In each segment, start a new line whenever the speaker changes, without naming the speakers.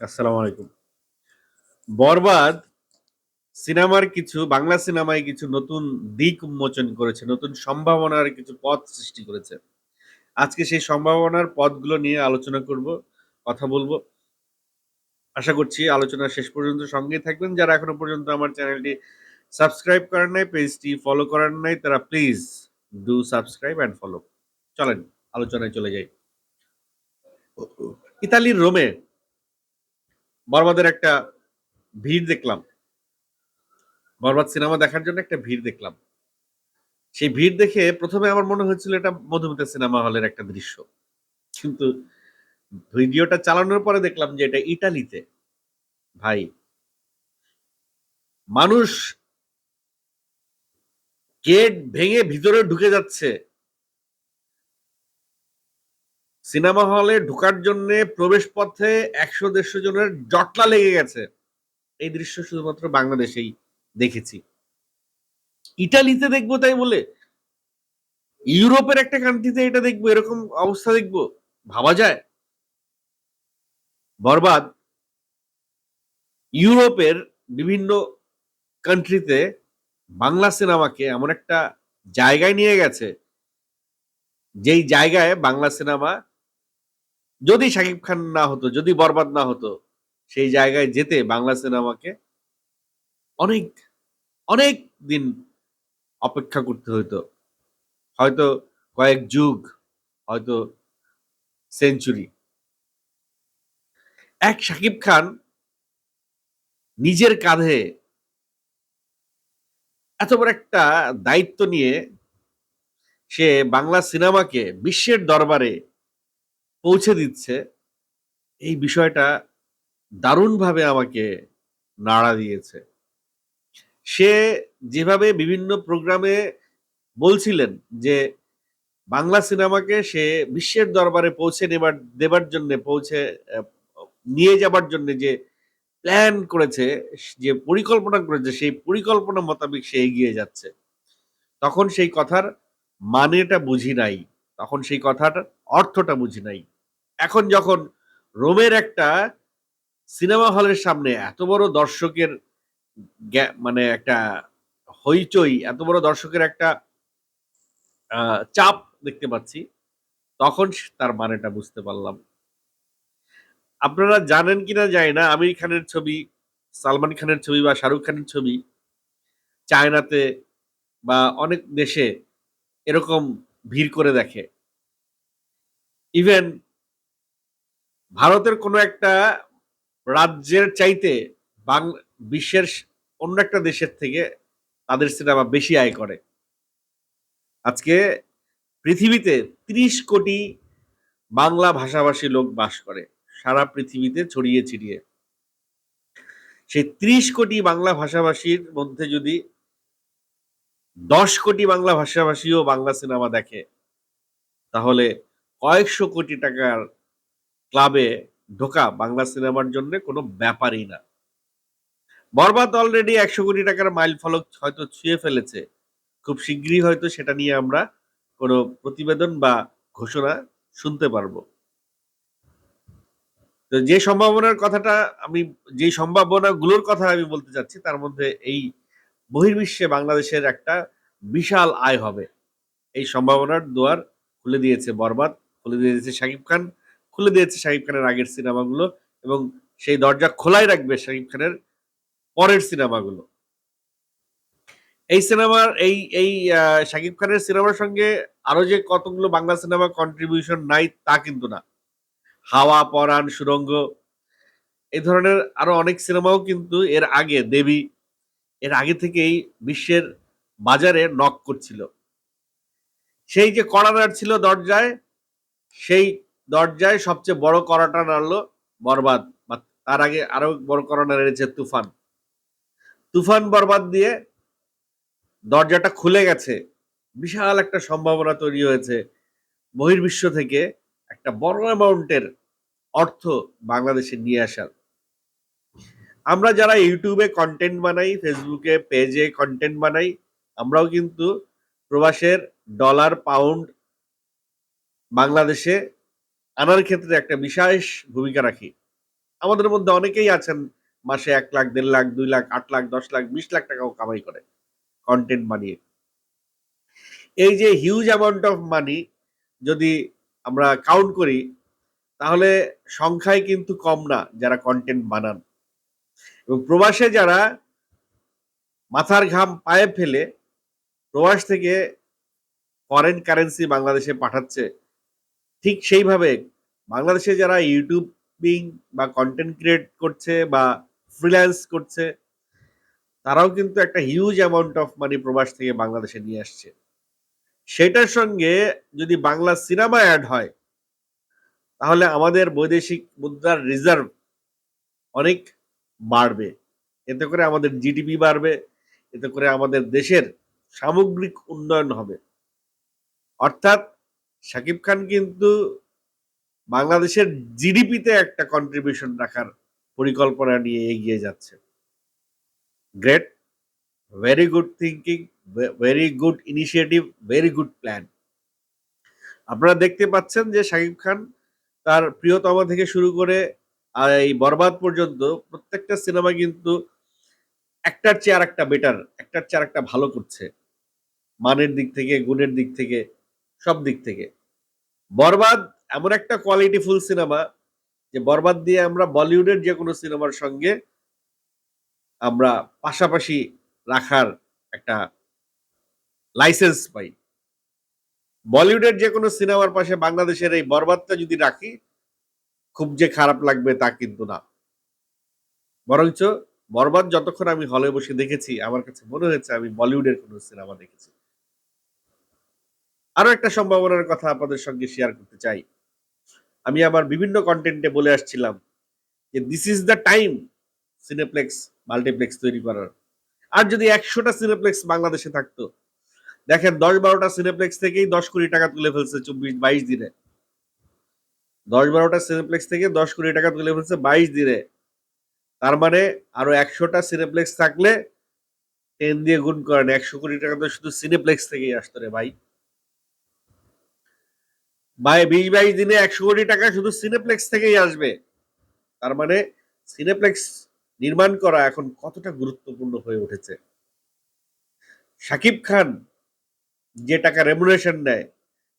আসসালামু আলাইকুম। বরবাদ সিনেমার কিছু, বাংলা সিনেমায় কিছু নতুন দিক উন্মোচন করেছে, নতুন সম্ভাবনার কিছু পথ সৃষ্টি করেছে। আজকে সেই সম্ভাবনার পথগুলো নিয়ে আলোচনা করব, কথা বলব। আশা করছি আলোচনা শেষ পর্যন্ত সঙ্গেই থাকবেন। যারা এখনও পর্যন্ত আমার চ্যানেলটি সাবস্ক্রাইব করেন নাই, পেজটি ফলো করেন নাই, তারা please do subscribe and follow. চলেন, আলোচনায় চলে যাই। ইতালির রোমে বরবাদের একটা ভিড় দেখলাম। বরবাদ সিনেমা দেখার জন্য একটা ভিড় দেখলাম। সেই ভিড় দেখে প্রথমে আমার মনে হয়েছিল এটা মধুমিতা সিনেমা হলের একটা দৃশ্য। কিন্তু ভিডিওটা চালানোর পরে দেখলাম যে এটা ইটালিতে ভাই, মানুষ গেট ভেঙে ভিতরে ঢুকে যাচ্ছে। সিনেমা হলে ঢোকার জন্য প্রবেশ পথে একশো দেড়শো জনের জটলা লেগে গেছে। এই দৃশ্য শুধুমাত্র বাংলাদেশেই দেখেছি। ইটালিতে দেখব তাই বলে? ইউরোপের একটা কান্ট্রিতে এটা দেখব, এরকম অবস্থা দেখব? ভাবা যায়? বরবাদ। ইউরোপের বিভিন্ন কান্ট্রিতে বাংলা সিনেমাকে এমন একটা জায়গায় নিয়ে গেছে, যেই জায়গায় বাংলা সিনেমা যদি শাকিব খান না হতো, যদি বরবাদ না হতো, সেই জায়গায় যেতে বাংলা সিনেমাকে অনেক অনেক দিন অপেক্ষা করতে হতো হয়তো কয়েক যুগ, হয়তো সেঞ্চুরি। এক শাকিব খান নিজের কাঁধে এত বড় একটা দায়িত্ব নিয়ে সে বাংলা সিনেমাকে বিশ্বের দরবারে পৌঁছে দিচ্ছে, এই বিষয়টা দারুণভাবে আমাকে নাড়া দিয়েছে। সে যেভাবে বিভিন্ন প্রোগ্রামে বলছিলেন যে, বাংলা সিনেমাকে সে বিশ্বের দরবারে পৌঁছে নেবার দেবার জন্য পৌঁছে, নিয়ে যাবার জন্য যে প্ল্যান করেছে, যে পরিকল্পনা করেছে, সেই পরিকল্পনা মোতাবেক সে এগিয়ে যাচ্ছে। তখন সেই কথার মানেটা বুঝি নাই। তখন সেই কথার অর্থটা বুঝি নাই। এখন যখন রোমের একটা সিনেমা হলের সামনে এত বড় দর্শকের মানে একটা হইচই, এত বড় দর্শকের একটা চাপ দেখতে পাচ্ছি, তখন তার মানেটা বুঝতে পারলাম। আপনারা জানেন কিনা যায় না, আমির খানের ছবি, সালমান খানের ছবি বা শাহরুখ খানের ছবি, চায়নাতে বা অনেক দেশে এরকম ভিড় করে দেখে। ইভেন ভারতের কোনো একটা রাজ্যের চাইতে বিশ্বের অন্য একটা দেশের থেকে তাদের সিনেমা বেশি আয় করে। আজকে পৃথিবীতে ত্রিশ কোটি বাংলা ভাষাভাষী লোক বাস করে, সারা পৃথিবীতে ছড়িয়ে ছিটিয়ে। সেই ত্রিশ কোটি বাংলা ভাষাভাষীর মধ্যে যদি দশ কোটি বাংলা ভাষাভাষীও বাংলা সিনেমা দেখে, তাহলে কয়েকশো কোটি টাকার ক্লাবে ঢোকা বাংলা সিনেমার জন্য কোনো ব্যাপারই না। বরবাদ অলরেডি একশো কোটি টাকার মাইল ফলক হয়তো ছুঁয়ে ফেলেছে। খুব শীঘ্রই হয়তো সেটা নিয়ে আমরা কোনো প্রতিবেদন বা ঘোষণা শুনতে পারব। তো যে সম্ভাবনার কথাটা আমি, যে সম্ভাবনাগুলোর কথা আমি বলতে চাচ্ছি, তার মধ্যে এই বহির্বিশ্বে বাংলাদেশের একটা বিশাল আয় হবে। এই সম্ভাবনার দুয়ার খুলে দিয়েছে বরবাদ, খুলে দিয়েছে শাকিব খান। খুলে দিয়েছে শাকিব খানের আগের সিনেমাগুলো এবং সেই দরজা খোলাই রাখবে শাকিব খানের পরের সিনেমাগুলো। এই সিনেমার, এই এই শাকিব খানের সিনেমার সঙ্গে আরও যে কতগুলো বাংলা সিনেমা কন্ট্রিবিউশন নাই তা কিন্তু না। হাওয়া, পরাণ, সুরঙ্গ এই ধরনের আরও অনেক সিনেমাও কিন্তু এর আগে দেবী, এর আগে থেকেই বিশ্বের বাজারে নক করছিল। সেই যে কড়া ছিল দরজায়, সেই দরজায় সবচেয়ে বড় করাটা নাড়লো বরবাদ তার আগে আরও বড় কড়া নাড়িয়েছে তুফান। তুফান বরবাদ দিয়ে দরজাটা খুলে গেছে। বিশাল একটা সম্ভাবনা তৈরি হয়েছে। বহির্বিশ্ব থেকে একটা বড় অ্যামাউন্টের অর্থ বাংলাদেশে নিয়ে আসার। আমরা যারা ইউটিউবে কন্টেন্ট বানাই, ফেসবুকে পেজে কন্টেন্ট বানাই, আমরাও কিন্তু প্রবাসের ডলার পাউন্ড বাংলাদেশে আনার ক্ষেত্রে একটা বিশেষ ভূমিকা রাখি। আমাদের মধ্যে অনেকেই আছেন, মাসে এক লাখ, দেড় লাখ, দুই লাখ, আট লাখ, দশ লাখ, বিশ লাখ টাকাও কামাই করে কন্টেন্ট বানিয়ে। এই যে হিউজ অ্যামাউন্ট অফ মানি যদি আমরা কাউন্ট করি, তাহলে সংখ্যায় কিন্তু কম না যারা কন্টেন্ট বানান। এবং প্রবাসে যারা মাথার ঘাম পায়ে ফেলে প্রবাস থেকে ফরেন কারেন্সি বাংলাদেশে পাঠাচ্ছে ঠিক সেইভাবে বাংলাদেশে যারা ইউটিউবিং বা কন্টেন্ট ক্রিয়েট করছে বা ফ্রিল্যান্স করছে, তারাও কিন্তু একটা হিউজ অ্যামাউন্ট অফ মানি প্রবাস থেকে বাংলাদেশে নিয়ে আসছে। সেটার সঙ্গে যদি বাংলা সিনেমা অ্যাড হয়, তাহলে আমাদের বৈদেশিক মুদ্রার রিজার্ভ অনেক বাড়বে। এতে করে আমাদের জিডিপি বাড়বে, এতে করে আমাদের দেশের সামগ্রিক উন্নয়ন হবে। অর্থাৎ শাকিব খান কিন্তু বাংলাদেশের জিডিপিতে একটা কন্ট্রিবিউশন রাখার পরিকল্পনা নিয়ে এগিয়ে যাচ্ছে। Great very good thinking very good initiative very good plan আপনারা দেখতে পাচ্ছেন যে শাকিব খান তার প্রিয়তমা থেকে শুরু করে এই বরবাদ পর্যন্ত প্রত্যেকটা সিনেমা কিন্তু একটার চেয়ে একটা বেটার একটার চেয়ে একটা ভালো করছে। মানের দিক থেকে, গুণের দিক থেকে, সব দিক থেকে। বরবাদ এমন একটা কোয়ালিটিফুল সিনেমা যে বরবাদ দিয়ে আমরা বলিউডের যে কোনো সিনেমার সঙ্গে আমরা পাশাপাশি রাখার একটা লাইসেন্স পাই। বলিউডের যে কোনো সিনেমার পাশে বাংলাদেশের এই বরবাদটা যদি রাখি, খুব যে খারাপ লাগবে তা কিন্তু না। বরঞ্চ বরবাদ যতক্ষণ আমি হলে বসে দেখেছি, আমার কাছে মনে হয়েছে আমি বলিউডের কোনো সিনেমা দেখেছি। আরও একটা সম্ভাবনার কথা আপনাদের সঙ্গে শেয়ার করতে চাই। আমি আমার বিভিন্ন কন্টেন্টে বলে আসছিলাম যে this is the time cineplex multiplex তৈরি করার। আর যদি একশোটা সিনেপ্লেক্স বাংলাদেশে থাকতো, দেখেন দশ বারোটা সিনেপ্লেক্স থেকেই দশ কোটি টাকা তুলে ফেলছে চব্বিশ, বাইশ দিনে। দশ বারোটা সিনেপ্লেক্স থেকে দশ কোটি টাকা তুলে ফেলছে বাইশ দিনে। তার মানে আরও একশোটা সিনেপ্লেক্স থাকলে টেন দিয়ে গুণ করেন। একশো কোটি টাকা তো শুধু সিনেপ্লেক্স থেকেই আসতো রে ভাই। ভাই, বিশ বাইশ দিনে একশো কোটি টাকা শুধু সিনেপ্লেক্স থেকেই আসবে। তার মানে সিনেপ্লেক্স নির্মাণ করা এখন কতটা গুরুত্বপূর্ণ হয়ে উঠেছে। শাকিব খান যে টাকা রেমুনেশন নেয়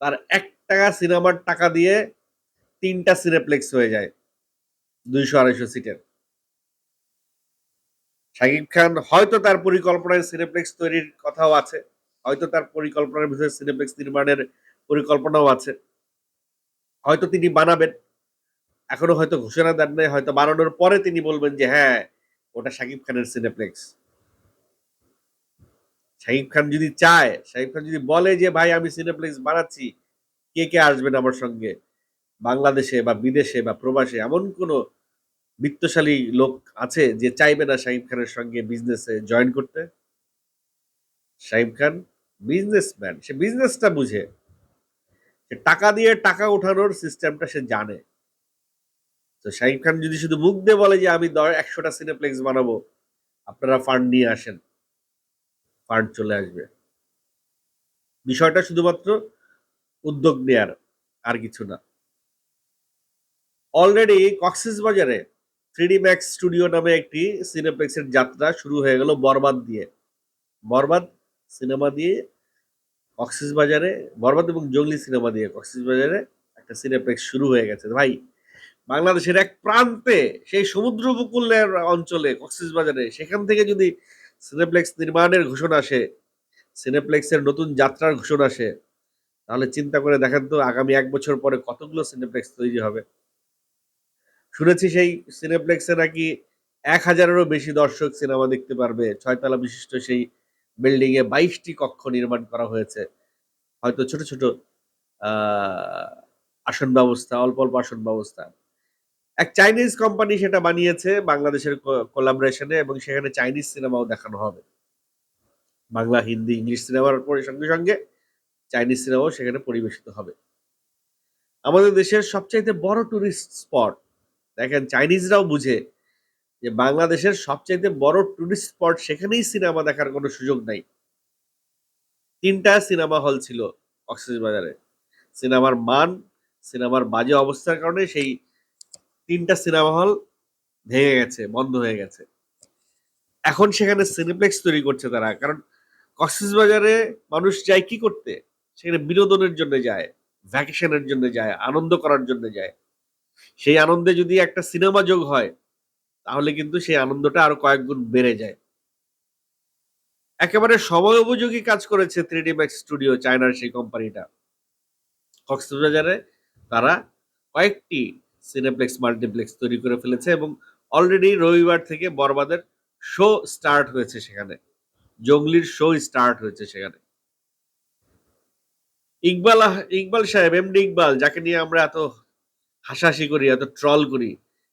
তার এক টাকা সিনেমার টাকা দিয়ে তিনটা সিনেপ্লেক্স হয়ে যায়, দুইশো আড়াইশো সিটের। শাকিব খান হয়তো তার পরিকল্পনায় সিনেপ্লেক্স তৈরির কথাও আছে, হয়তো তার পরিকল্পনার ভিতরে সিনেপ্লেক্স নির্মাণের পরিকল্পনাও আছে। হয়তো তিনি বানাবেন এখনও হয়তো ঘোষণা দেন নাই, হয়তো বানানোর পরে তিনি বলবেন যে হ্যাঁ ওটা শাকিব খানের সিনেপ্লেক্স। শাকিব খান যদি চায়, শাকিব খান যদি বলে যে, ভাই, আমি সিনেপ্লেক্স বানাচ্ছি, কে কে আসবেন আমার সঙ্গে? বাংলাদেশে বা বিদেশে বা প্রবাসে এমন কোনো বিত্তশালী লোক আছে যে চাইবে না শাহিব খানের সঙ্গে বিজনেসে জয়েন করতে? শাহিব খান বিজনেসম্যান, সে বিজনেসটা বুঝে। টাকা দিয়ে টাকা ওঠানোর সিস্টেমটা সে জানে। তো শাহিব খান যদি শুধু মুখ দিয়ে বলে যে, আমি একশোটা সিনেপ্লেক্স বানাবো আপনারা ফান্ড নিয়ে আসেন। ফান্ড চলে আসবে। বিষয়টা শুধুমাত্র উদ্যোগ নেয়ার, আর কিছু না। অলরেডি কক্সিস বাজারে থ্রিডি ম্যাক্স স্টুডিও নামে একটি সিনেপ্লেক্সের যাত্রা শুরু হয়ে গেল বরবাদ দিয়ে। বরবাদ, সিনেমা দিয়ে কক্সিস বাজারে বরবাদ এবং জঙ্গলি সিনেমা দিয়ে কক্সিস বাজারে একটা সিনেপ্লেক্স শুরু হয়ে গেছে। ভাই, বাংলাদেশের এক প্রান্তে সেই সমুদ্র উপকূলের অঞ্চলে কক্সিস বাজারে সেখান থেকে যদি সিনেপ্লেক্স নির্মাণের ঘোষণা আসে, সিনেপ্লেক্সের নতুন যাত্রার ঘোষণা আসে, তাহলে চিন্তা করে দেখেন তো আগামী এক বছর পরে কতগুলো সিনেপ্লেক্স তৈরি হবে। শুনেছি সেই সিনেপ্লেক্সে নাকি এক হাজারেরও বেশি দর্শক সিনেমা দেখতে পারবে। ছয়তলা বিশিষ্ট সেই বিল্ডিং এ বাইশটি কক্ষ নির্মাণ করা হয়েছে। হয়তো ছোট ছোট আসন ব্যবস্থা, অল্প অল্প আসন ব্যবস্থা। এক চাইনিজ কোম্পানি সেটা বানিয়েছে বাংলাদেশের কোলাবরেশনে এবং সেখানে চাইনিজ সিনেমাও দেখানো হবে। বাংলা, হিন্দি, ইংলিশ সিনেমার সঙ্গে সঙ্গে চাইনিজ সিনেমাও সেখানে পরিবেশিত হবে। আমাদের দেশের সবচাইতে বড় টুরিস্ট স্পট দেখেন, চাইনিজরাও বুঝে যে বাংলাদেশের সবচাইতে বড় টুরিস্ট স্পট সেখানেই সিনেমা দেখার কোনো সুযোগ নাই। তিনটা সিনেমা হল ছিল বাজারে সিনেমার মান সিনেমার বাজে অবস্থার কারণে সেই তিনটা সিনেমা হল ভেঙে গেছে, বন্ধ হয়ে গেছে। এখন সেখানে সিনেপ্লেক্স তৈরি করছে তারা, কারণ কক্সবাজারে মানুষ যায় কি করতে? সেখানে বিনোদনের জন্য যায় ভ্যাকেশনের জন্য যায়, আনন্দ করার জন্য যায়। সেই আনন্দে যদি একটা সিনেমা যোগ হয় তাহলে কিন্তু সেই আনন্দটা আরও কয়েক গুণ বেড়ে যায়। একেবারে সময় উপযোগী কাজ করেছে থ্রিডি ম্যাক্স স্টুডিও চায়নার সেই কোম্পানিটা। কক্সবাজারে তারা কয়েকটি সিনেপ্লেক্স মাল্টিপ্লেক্স তৈরি করে ফেলেছে এবং অলরেডি রবিবার থেকে বরবাদের শো স্টার্ট হয়েছে সেখানে। জঙ্গলির শো স্টার্ট হয়েছে সেখানে। ইকবাল ইকবাল সাহেব এমডি ইকবাল, যাকে নিয়ে আমরা এত হাসাহাসি করি, এত ট্রল করি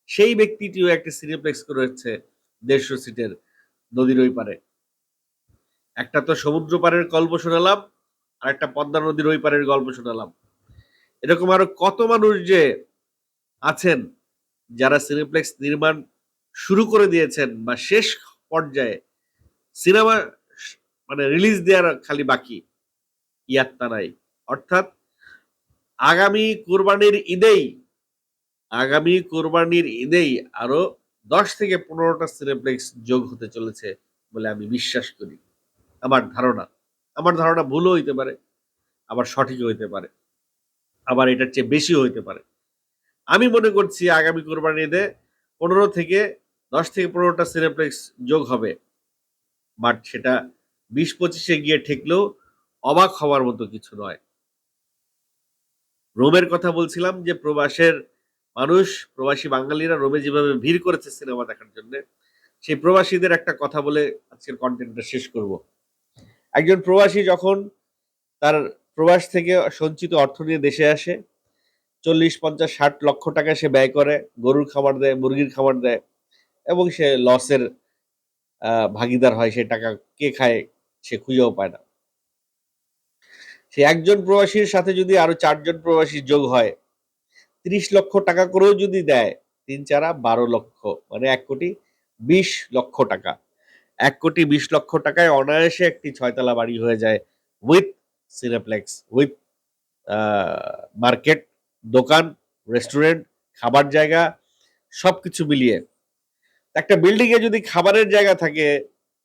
সেই ব্যক্তিটিও একটি সিনেপ্লেক্স করেছে দেড়শো সিটের নদীর ওই পারে একটা তো সমুদ্র পাড়ের গল্প শোনালাম, আর একটা পদ্মা নদীর ওই পারের গল্প শোনালাম। এরকম আরও কত মানুষ যে আছেন, যারা সিনেপ্লেক্স নির্মাণ শুরু করে দিয়েছেন বা শেষ পর্যায়ে সিনেমা মানে রিলিজ দেওয়ার খালি বাকি, ইয়াত্তা নাই। অর্থাৎ আগামী কোরবানির ঈদেই আগামী কোরবানির ঈদেই আরও দশ থেকে পনেরোটা সিনেপ্লেক্স যোগ হতে চলেছে বলে আমি বিশ্বাস করি। আমার ধারণা আমার ধারণা ভুলও হইতে পারে, আবার সঠিক হইতে পারে, আবার এটার চেয়ে বেশিও হইতে পারে। আমি মনে করছি আগামী কোরবানি ঈদে পনেরো থেকে দশ থেকে পনেরোটা সিনেপ্লেক্স যোগ হবে, বাট সেটা বিশ পঁচিশে গিয়ে ঠেকলেও অবাক হওয়ার মতো কিছু নয়। রোমের কথা বলছিলাম যে প্রবাসের মানুষ, প্রবাসী বাঙালিরা রোমে যেভাবে ভিড় করেছে সিনেমা দেখার জন্য, সেই প্রবাসীদের একটা কথা বলে আজকের কন্টেন্টটা শেষ করব। একজন প্রবাসী যখন তার প্রবাস থেকে সঞ্চিত অর্থ নিয়ে দেশে আসে, চল্লিশ, পঞ্চাশ, ষাট লক্ষ টাকা সে ব্যয় করে, গরুর খাবার দেয়, মুরগির খাবার দেয় এবং সে লসের ভাগিদার হয়, সে টাকা কে খায় সে খুঁজেও পায় না। সে একজন প্রবাসীর সাথে যদি আরও চারজন প্রবাসী যোগ হয় তিরিশ লক্ষ টাকা করেও যদি দেয়, তিন চারা বারো লক্ষ মানে এক কোটি বিশ লক্ষ টাকা। এক কোটি বিশ লক্ষ টাকায় অনায়াসে একটি ছয়তলা বাড়ি হয়ে যায় উইথ সিনেপ্লেক্স উইথ মার্কেট দোকান রেস্টুরেন্ট খাবার জায়গা সব কিছু মিলিয়ে। একটা বিল্ডিং এ যদি খাবারের জায়গা থাকে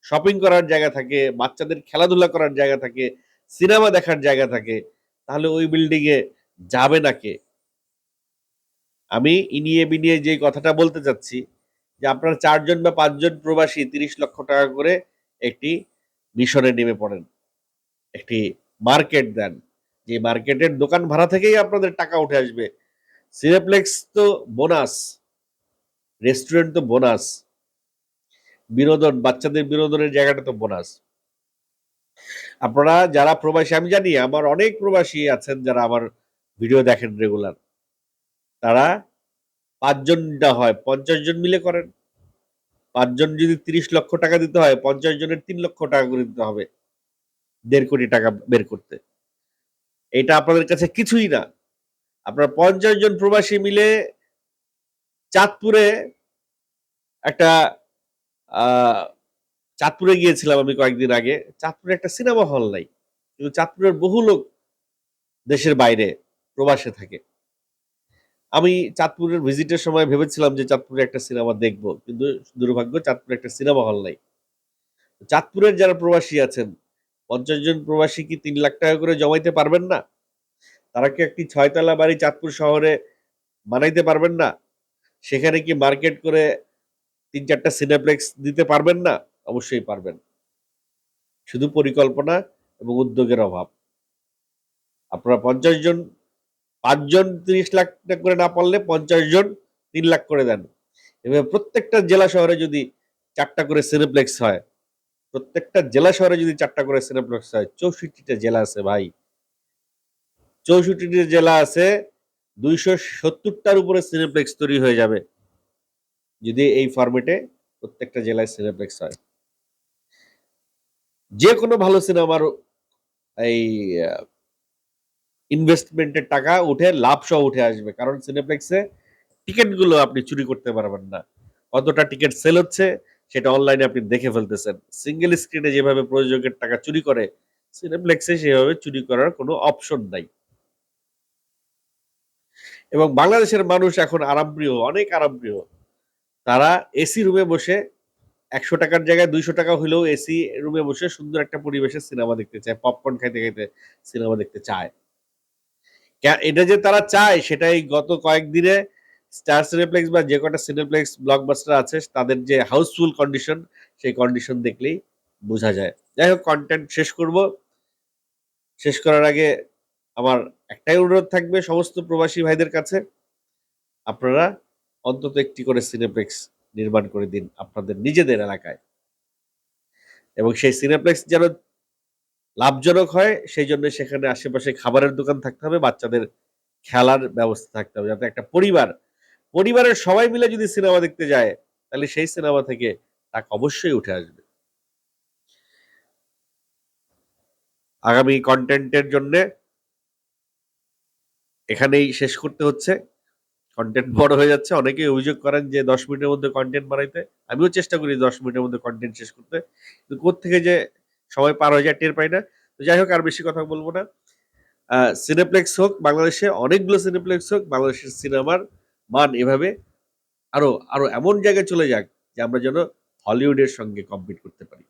শপিং করার জায়গা থাকে, বাচ্চাদের খেলাধুলা করার জায়গা থাকে সিনেমা দেখার জায়গা থাকে, তাহলে ওই বিল্ডিং এ যাবে না কে? আমি ইনিয়ে বিনিয়ে যে কথাটা বলতে চাচ্ছি, যে আপনার চারজন বা পাঁচজন প্রবাসী তিরিশ লক্ষ টাকা করে একটি মিশনে নেমে পড়েন, একটি মার্কেট দেন। যে মার্কেটের দোকান ভাড়া থেকেই আপনাদের টাকা উঠে আসবে। সিনেপ্লেক্স তো বোনাস, রেস্টুরেন্ট তো বোনাস, বিনোদন, বাচ্চাদের বিনোদনের জায়গাটা তো বোনাস। আপনারা যারা প্রবাসী, আমি জানি আমার অনেক প্রবাসী আছেন যারা আমার ভিডিও দেখেন রেগুলার। তারা পাঁচজনটা হয়, পঞ্চাশ জন মিলে করেন। পাঁচজন যদি তিরিশ লক্ষ টাকা দিতে হয়, পঞ্চাশ জনের তিন লক্ষ টাকা করে দিতে হবে, দেড় কোটি টাকা বের করতে। এটা আপনাদের কাছে কিছুই না। আপনার পঞ্চাশ জন প্রবাসী মিলে চাঁদপুরে একটা চাঁদপুরে গিয়েছিলাম আমি কয়েকদিন আগে। চাঁদপুরে একটা সিনেমা হল নাই, কিন্তু চাঁদপুরের বহু লোক দেশের বাইরে প্রবাসে থাকে। আমি চাঁদপুরের ভিজিটের সময় ভেবেছিলাম যে চাঁদপুরে একটা সিনেমা দেখব, কিন্তু দুর্ভাগ্য চাঁদপুরে একটা সিনেমা হল নাই। চাঁদপুরের যারা প্রবাসী আছেন, পঞ্চাশ জন প্রবাসী কি তিন লাখ টাকা করে জমাইতে পারবেন না? তারা কি একটি ছয়তলা বাড়ি চাঁদপুর শহরে বানাইতে পারবেন না? সেখানে কি মার্কেট করে তিন চারটা সিনেপ্লেক্স দিতে পারবেন না? অবশ্যই পারবেন। শুধু পরিকল্পনা এবং উদ্যোগের অভাব। আপনারা পঞ্চাশ জন পাঁচজন তিরিশ লাখ করে না পারলে পঞ্চাশ জন তিন লাখ করে দেন। এভাবে প্রত্যেকটা জেলা শহরে যদি চারটা করে সিনেপ্লেক্স হয়, প্রত্যেকটা জেলা শহরে যদি চারটা করে সিনেপ্লেক্স হয়, চৌষট্টিটা জেলা আছে ভাই। চৌষট্টিটা জেলা আছে, দুইশো সত্তরটার উপরে সিনেপ্লেক্স তৈরি হয়ে যাবে। যদি এই ফরম্যাটে প্রত্যেকটা জেলায় সিনেপ্লেক্স হয়। যে কোনো ভালো সিনেমার এই ইনভেস্টমেন্টের টাকা উঠে লাভ সহ উঠে আসবে। কারণ সিনেপ্লেক্সে টিকিটগুলো আপনি চুরি করতে পারবেন না। কতটা টিকিট সেল হচ্ছে সেটা অনলাইনে আপনি দেখে ফেলতেছেন। সিঙ্গেল স্ক্রিনে যেভাবে প্রযোজকের টাকা চুরি করে সিনেপ্লেক্সে সেভাবে চুরি করার কোনো অপশন নাই। এবং বাংলাদেশের মানুষ এখন আরামপ্রিয়, অনেক আরামপ্রিয়। তারা এসি রুমে বসে একশো টাকার জায়গায় দুইশো টাকা হলেও এসি রুমে বসে সুন্দর একটা পরিবেশে সিনেমা দেখতে চায় পপকর্ন খাইতে খাইতে সিনেমা দেখতে চায়। এটা যে তারা চায়, সেটাই গত কয়েকদিনে স্টার সিনেপ্লেক্স বা যে কটা সিনেপ্লেক্স ব্লকবাস্টার আছে, তাদের যে হাউসফুল কন্ডিশন সেই কন্ডিশন দেখলেই বোঝা যায়। যাই হোক কন্টেন্ট শেষ করব। শেষ করার আগে আমার একটাই অনুরোধ থাকবে সমস্ত প্রবাসী ভাইদের কাছে। আপনারা অন্তত একটি করে সিনেপ্লেক্স নির্মাণ করে দিন আপনাদের নিজেদের এলাকায়। এবং সেই সিনেপ্লেক্স যেন লাভজনক হয় সেই জন্য সেখানে আশেপাশে খাবারের দোকান থাকতে হবে, বাচ্চাদের খেলার ব্যবস্থা থাকতে হবে, যাতে একটা পরিবার, পরিবারের সবাই মিলে যদি সিনেমা দেখতে যায়, তাহলে সেই সিনেমা থেকে টাকা অবশ্যই উঠে আসবে। আগামী কন্টেন্টের জন্য এখানেই শেষ করতে হচ্ছে। কন্টেন্ট বড় হয়ে যাচ্ছে, অনেকেই অভিযোগ করেন যে দশ মিনিটের মধ্যে কন্টেন্ট বানাইতে, আমিও চেষ্টা করি দশ মিনিটের মধ্যে কন্টেন্ট শেষ করতে, কিন্তু কোত্থেকে যে সময় পার হয়ে যায়, টের পাই না। তো যাই হোক, আর বেশি কথা বলব না। সিনেপ্লেক্স হোক, বাংলাদেশে অনেকগুলো সিনেপ্লেক্স হোক, বাংলাদেশের সিনেমার মান এভাবে আরও আরও এমন জায়গায় চলে যাক যে আমরা যেন হলিউডের সঙ্গে কম্পিট করতে পারি।